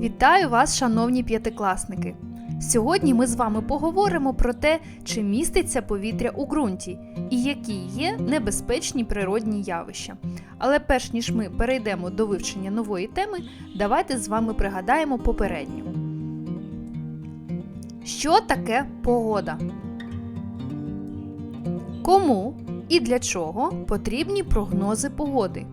Вітаю вас, шановні п'ятикласники! Сьогодні ми з вами поговоримо про те, чи міститься повітря у ґрунті і які є небезпечні природні явища. Але перш ніж ми перейдемо до вивчення нової теми, давайте з вами пригадаємо попередню. Що таке погода? Кому і для чого потрібні прогнози погоди?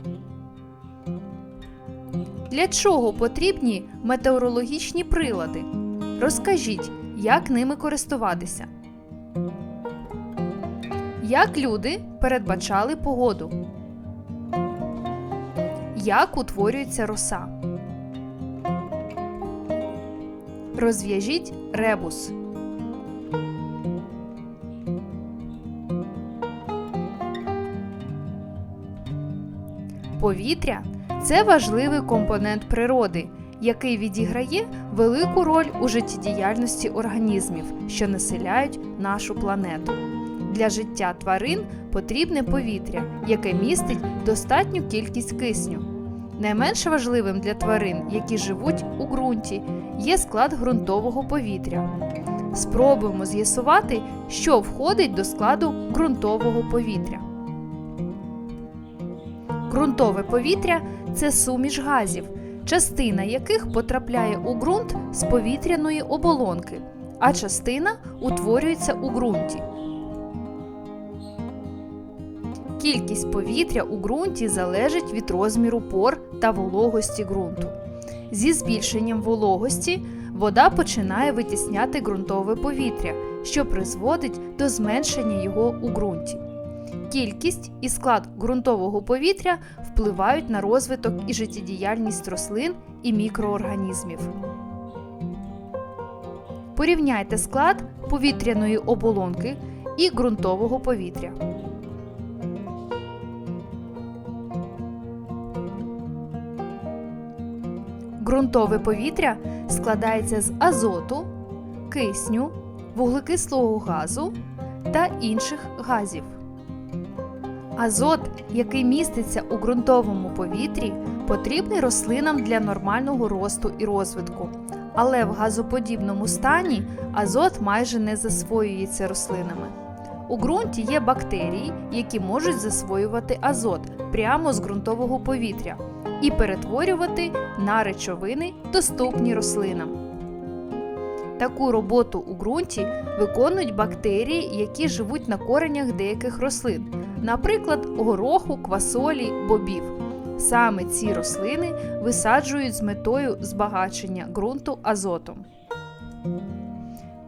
Для чого потрібні метеорологічні прилади? Розкажіть, як ними користуватися. Як люди передбачали погоду? Як утворюється роса? Розв'яжіть ребус. Повітря це важливий компонент природи, який відіграє велику роль у життєдіяльності організмів, що населяють нашу планету. Для життя тварин потрібне повітря, яке містить достатню кількість кисню. Найменш важливим для тварин, які живуть у ґрунті, є склад ґрунтового повітря. Спробуємо з'ясувати, що входить до складу ґрунтового повітря. Ґрунтове повітря це суміш газів, частина яких потрапляє у ґрунт з повітряної оболонки, а частина утворюється у ґрунті. Кількість повітря у ґрунті залежить від розміру пор та вологості ґрунту. Зі збільшенням вологості вода починає витісняти ґрунтове повітря, що призводить до зменшення його у ґрунті. Кількість і склад ґрунтового повітря впливають на розвиток і життєдіяльність рослин і мікроорганізмів. Порівняйте склад повітряної оболонки і ґрунтового повітря. Ґрунтове повітря складається з азоту, кисню, вуглекислого газу та інших газів. Азот, який міститься у ґрунтовому повітрі, потрібний рослинам для нормального росту і розвитку. Але в газоподібному стані азот майже не засвоюється рослинами. У ґрунті є бактерії, які можуть засвоювати азот прямо з ґрунтового повітря і перетворювати на речовини, доступні рослинам. Таку роботу у ґрунті виконують бактерії, які живуть на коренях деяких рослин, наприклад, гороху, квасолі, бобів. Саме ці рослини висаджують з метою збагачення ґрунту азотом.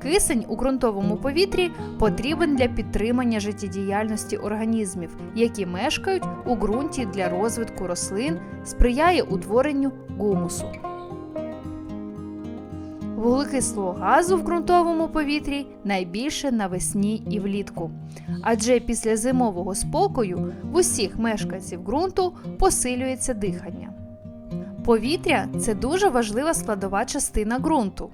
Кисень у ґрунтовому повітрі потрібен для підтримання життєдіяльності організмів, які мешкають у ґрунті для розвитку рослин, сприяє утворенню гумусу. Вуглекислого газу в ґрунтовому повітрі найбільше навесні і влітку. Адже після зимового спокою в усіх мешканців ґрунту посилюється дихання. Повітря це дуже важлива складова частина ґрунту.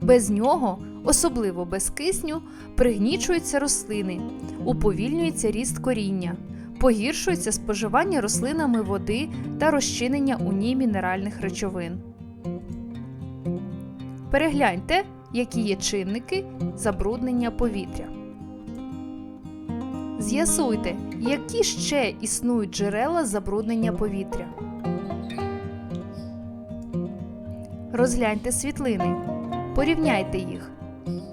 Без нього, особливо без кисню, пригнічуються рослини, уповільнюється ріст коріння, погіршується споживання рослинами води та розчинення у ній мінеральних речовин. Перегляньте, які є чинники забруднення повітря. З'ясуйте, які ще існують джерела забруднення повітря. Розгляньте світлини. Порівняйте їх.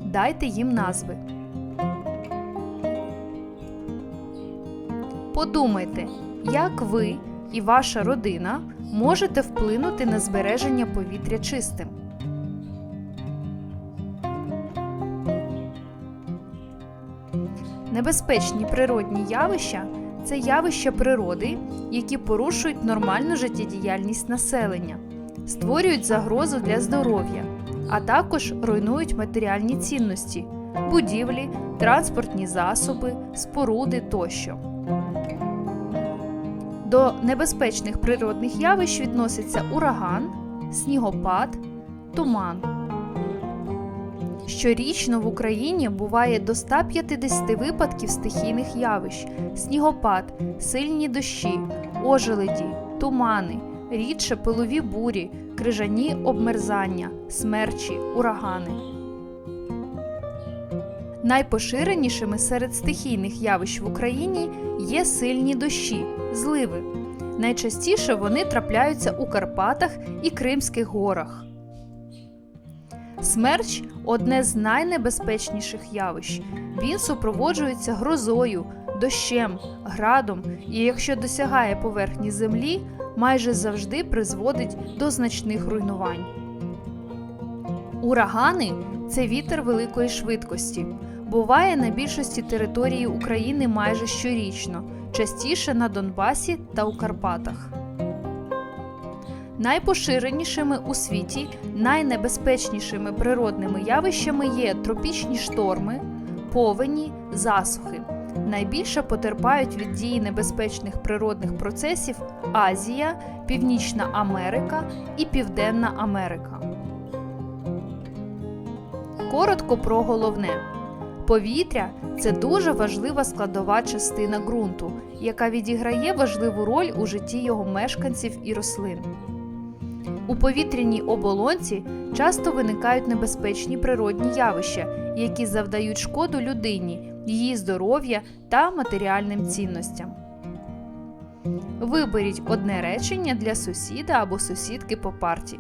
Дайте їм назви. Подумайте, як ви і ваша родина можете вплинути на збереження повітря чистим. Небезпечні природні явища це явища природи, які порушують нормальну життєдіяльність населення, створюють загрозу для здоров'я, а також руйнують матеріальні цінності, будівлі, транспортні засоби, споруди тощо. До небезпечних природних явищ відносяться ураган, снігопад, туман. Щорічно в Україні буває до 150 випадків стихійних явищ: снігопад, сильні дощі, ожеледі, тумани, рідше пилові бурі, крижані обмерзання, смерчі, урагани. Найпоширенішими серед стихійних явищ в Україні є сильні дощі, зливи. Найчастіше вони трапляються у Карпатах і Кримських горах. Смерч одне з найнебезпечніших явищ. Він супроводжується грозою, дощем, градом і, якщо досягає поверхні землі, майже завжди призводить до значних руйнувань. Урагани це вітер великої швидкості. Буває на більшості території України майже щорічно, частіше на Донбасі та у Карпатах. Найпоширенішими у світі, найнебезпечнішими природними явищами є тропічні шторми, повені, засухи. Найбільше потерпають від дії небезпечних природних процесів Азія, Північна Америка і Південна Америка. Коротко про головне. Повітря це дуже важлива складова частина ґрунту, яка відіграє важливу роль у житті його мешканців і рослин. У повітряній оболонці часто виникають небезпечні природні явища, які завдають шкоду людині, її здоров'я та матеріальним цінностям. Виберіть одне речення для сусіда або сусідки по парті.